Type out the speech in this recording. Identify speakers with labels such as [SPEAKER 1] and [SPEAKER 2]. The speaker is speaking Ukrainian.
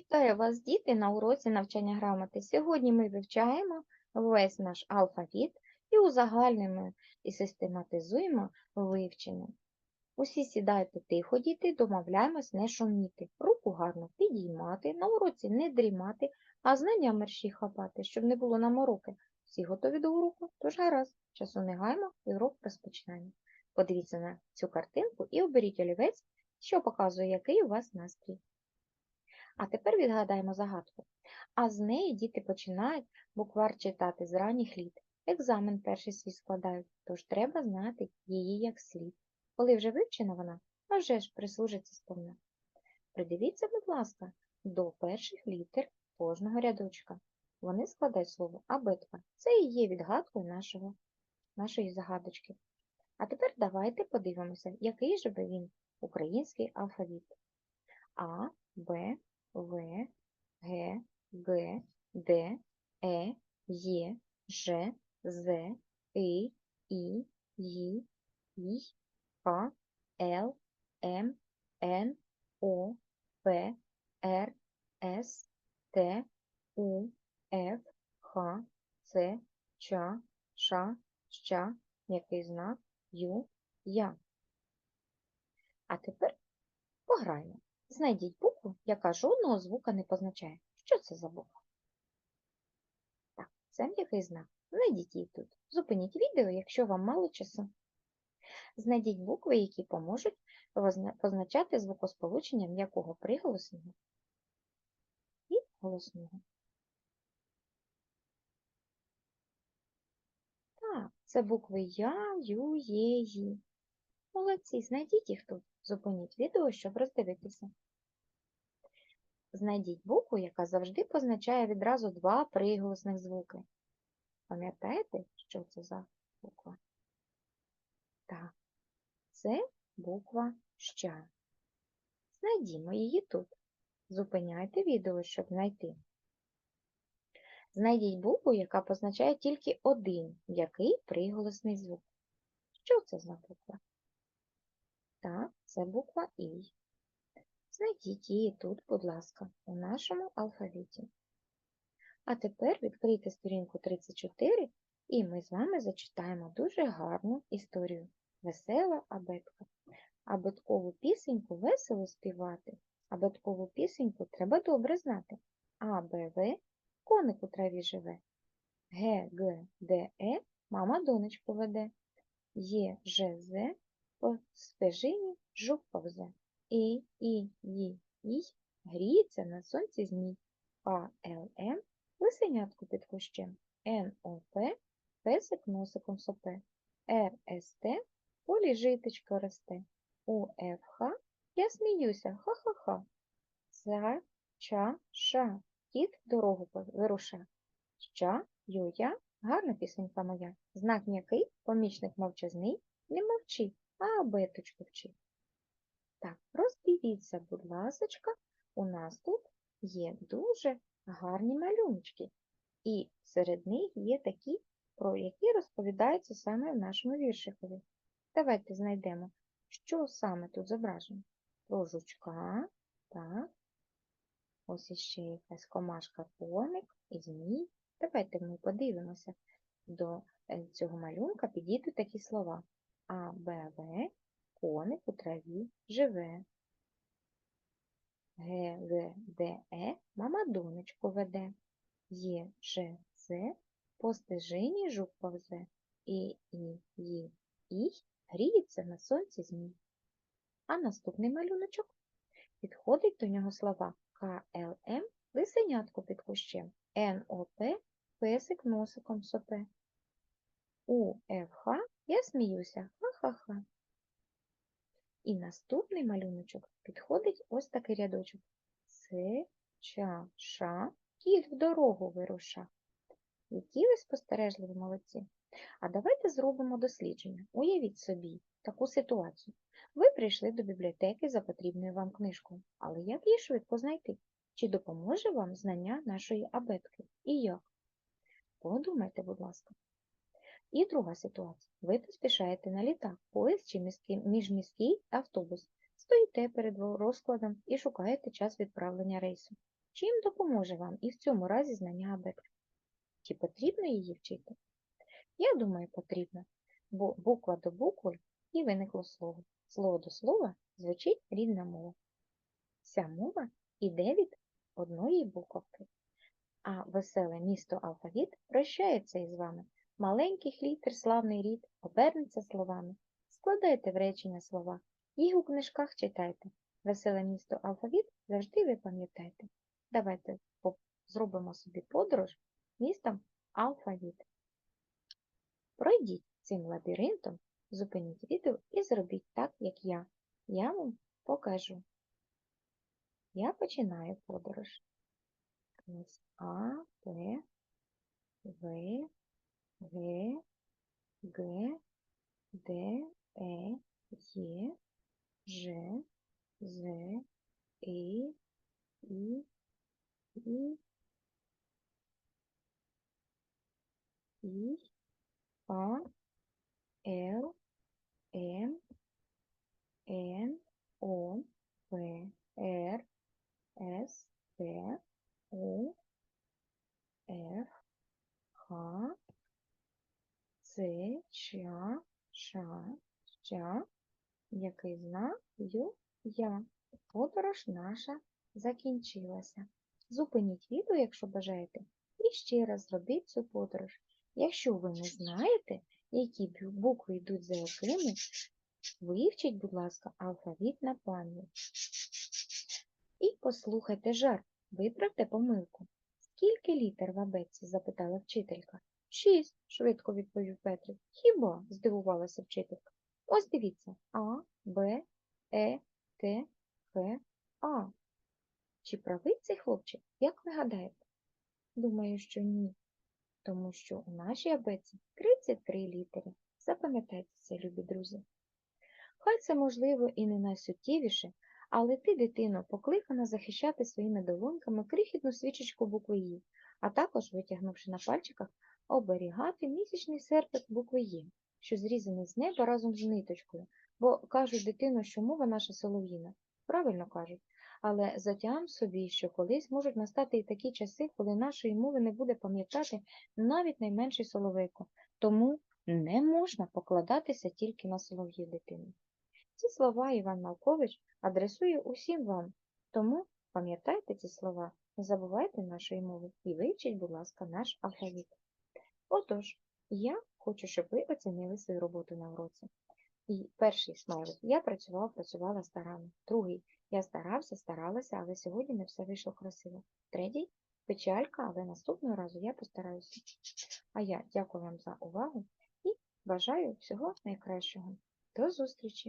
[SPEAKER 1] Вітаю вас, діти, на уроці навчання грамоти. Сьогодні ми вивчаємо весь наш алфавіт і узагальнюємо і систематизуємо вивчення. Усі сідайте тихо, діти, домовляємось не шуміти, руку гарно підіймати, на уроці не дрімати, а знання мерщі хапати, щоб не було нам уроки. Всі готові до уроку? Тож гаразд, часу не гаймо і урок розпочинаємо. Подивіться на цю картинку і оберіть олівець, що показує, який у вас настрій. А тепер відгадаємо загадку. А з неї діти починають буквар читати з ранніх літ. Екзамен перший свій складають, тож треба знати її як слід. Коли вже вивчена вона, а вже ж прислужиться сповна. Придивіться, будь ласка, до перших літер кожного рядочка. Вони складають слово абетка. Це і є відгадкою нашого, нашої загадочки. А тепер давайте подивимося, який же би він український алфавіт. А, Б, В, Г, Г, Д, Е, Є, Ж, З, И, І, Й, І, К, Л, М, Н, О, П, Р, С, Т, У, Ф, Х, Ц, Ч, Ш, Щ, м'який знак, Ю, Я. А тепер пограємо. Знайдіть букву, яка жодного звука не позначає. Що це за буква? Так, це м'який знак. Знайдіть її тут. Зупиніть відео, якщо вам мало часу. Знайдіть букви, які поможуть позначати звукосполучення м'якого приголосного і голосного. Так, це букви Я, Ю, Є, Ї. Молодці, знайдіть їх тут. Зупиніть відео, щоб роздивитися. Знайдіть букву, яка завжди позначає відразу два приголосних звуки. Пам'ятаєте, що це за буква? Так, це буква Щ. Знайдімо її тут. Зупиняйте відео, щоб знайти. Знайдіть букву, яка позначає тільки один м'який приголосний звук. Що це за буква? Так, це буква І. Знайдіть її тут, будь ласка, у нашому алфавіті. А тепер відкрийте сторінку 34, і ми з вами зачитаємо дуже гарну історію. Весела абетка. Абеткову пісеньку весело співати. Абеткову пісеньку треба добре знати. А, Б, В, коник у траві живе. Г, Г, Д, Е, мама донечку веде. Є, Ж, З, по стежині жук повзе. І, І, Ї, Й, гріється на сонці змій. А, Л, М, лисенятку під кущем. Н, О, П, песик носиком сопе. Р, С, Т, полі житечко росте. У, Ф, Х, я сміюся, ха-ха-ха. Ця, ча, ша, кіт дорогу вируша. Ща, ю, я, гарна пісенька моя. Знак м'який, помічник мовчазний, не мовчи, а абеточку вчи. Так, роздивіться, будь ласочка, у нас тут є дуже гарні малюночки. І серед них є такі, про які розповідаються саме в нашому віршикові. Давайте знайдемо, що саме тут зображено. Про жучка, так. Ось іще якась комашка коник і змій. Давайте ми подивимося. До е, цього малюнка підійдуть такі слова. А, Б, В, коник у траві живе. Г, Г, Д, Е, мама донечку веде. Є, Ж, З, по стежині жук повзе. І, І, Ї, І, гріється на сонці змій. А наступний малюночок підходить до нього слова К, Л, М, лисенятко під кущем, Н, О, П, песик носиком сопе. У, Ф, Х, я сміюся, ха-ха-ха. І наступний малюночок підходить ось такий рядочок. Це, ча, ша, кіт в дорогу вируша. Які ви спостережливі молодці. А давайте зробимо дослідження. Уявіть собі таку ситуацію. Ви прийшли до бібліотеки за потрібною вам книжкою, але як її швидко знайти? Чи допоможе вам знання нашої абетки? І як? Подумайте, будь ласка. І друга ситуація. Ви поспішаєте на літак, поїзд чи міський, міжміський автобус. Стоїте перед розкладом і шукаєте час відправлення рейсу. Чим допоможе вам і в цьому разі знання абетки? Чи потрібно її вчити? Я думаю, потрібно, бо буква до букви і виникло слово. Слово до слова звучить рідна мова. Вся мова іде від одної буковки. А веселе місто алфавіт прощається із вами. Маленьких літер славний рід обернеться словами. Складайте в речення слова, їх у книжках читайте. Веселе місто алфавіт завжди ви пам'ятайте. Давайте зробимо собі подорож містом алфавіт. Пройдіть цим лабіринтом, зупиніть відео і зробіть так, як я. Я вам покажу. Я починаю подорож. А, П, В, Г, Г, Д, Е, Є, Ж, З, І, І, І, І, А, Л, М, Н, О, П, Р, С, Т, У, Ф, Х, Ц, Ч, Ш, Щ, який знаю я. Подорож наша закінчилася. Зупиніть відео, якщо бажаєте, і ще раз зробіть цю подорож. Якщо ви не знаєте, які букви йдуть за якими, вивчіть, будь ласка, алфавіт на пам'ять. І послухайте жарт, виправте помилку. Скільки літер в абетці? запитала вчителька. Шість, швидко відповів Петрик. Хіба? здивувалася вчителька. Ось дивіться. А, Б, Е, Т, Х, А. Чи правий цей хлопчик? Як ви гадаєте? Думаю, що ні. Тому що у нашій абетці 33 літери. Запам'ятайте це, любі друзі. Хай це, можливо, і не найсуттєвіше, але ти, дитино, покликана захищати своїми долоньками крихітну свічечку букви «І», а також, витягнувши на пальчиках, оберігати місячний серпик букви «Є», що зрізаний з неба разом з ниточкою, бо кажуть дитино, що мова наша солов'їна. Правильно кажуть. Але затям собі, що колись можуть настати і такі часи, коли нашої мови не буде пам'ятати навіть найменший соловейко. Тому не можна покладатися тільки на солов'їв дитину. Ці слова Іван Малкович адресує усім вам. Тому пам'ятайте ці слова, не забувайте нашої мови і вивчіть, будь ласка, наш алфавіт. Отож, я хочу, щоб ви оцінили свою роботу на уроці. І перший смайлик я працював, працювала старанно. Другий я старався, старалася, але сьогодні не все вийшло красиво. Третій печалька, але наступного разу я постараюся. А я дякую вам за увагу і бажаю всього найкращого. До зустрічі!